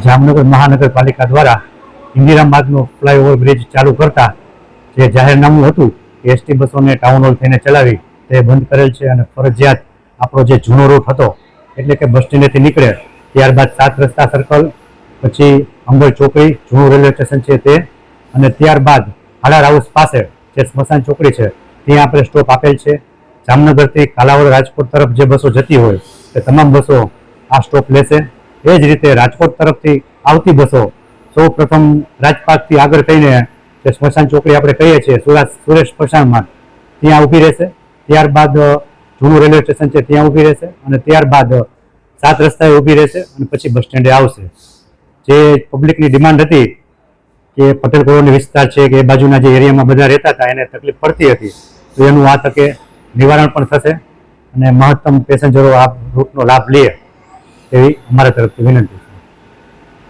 જામનગર મહાનગરપાલિકા દ્વારા Indira માર્ગનો flyover bridge ચાલુ કરતા જે જાહેરનામું હતું કે એસટી બસોને ટાઉન હોલ થઈને ચલાવી તે બંધ કરેલ છે અને ફરજિયાત આપણો જે જૂનો રૂટ હતો, એટલે કે બસ સ્ટેન્ડેથી નીકળે, ત્યારબાદ સાત રસ્તા સર્કલ પછી અંબર ચોકડી, જૂનું રેલવે સ્ટેશન છે તે, અને ત્યારબાદ હાલાર હાઉસ પાસે જે સ્મશાન ચોકડી છે, ત્યાં આપણે સ્ટોપ આપેલ છે. જામનગરથી કાલાવડ રાજકોટ તરફ જે બસો જતી હોય, તે તમામ બસો આ સ્ટોપ લેશે. એ જ રીતે રાજકોટ તરફથી આવતી બસો સૌ પ્રથમ રાજપાકથી આગળ થઈને જે સ્મશાન ચોકડી આપણે કહીએ છીએ સુરત સુરેશ સ્મશાન માર્ગ, ત્યાં ઊભી રહેશે. ત્યારબાદ જૂનું રેલવે સ્ટેશન છે, ત્યાં ઊભી રહેશે અને ત્યારબાદ સાત રસ્તાએ ઊભી રહેશે અને પછી બસ સ્ટેન્ડે આવશે. જે પબ્લિકની ડિમાન્ડ હતી કે પટેલ કોલોની વિસ્તાર છે કે એ બાજુના જે એરિયામાં બધા રહેતા હતા, એને તકલીફ પડતી હતી, તો એનું આ તકે નિવારણ પણ થશે અને મહત્તમ પેસેન્જરો આ રૂટનો લાભ લે. એવી અમારા તરફથી વિનંતી છે.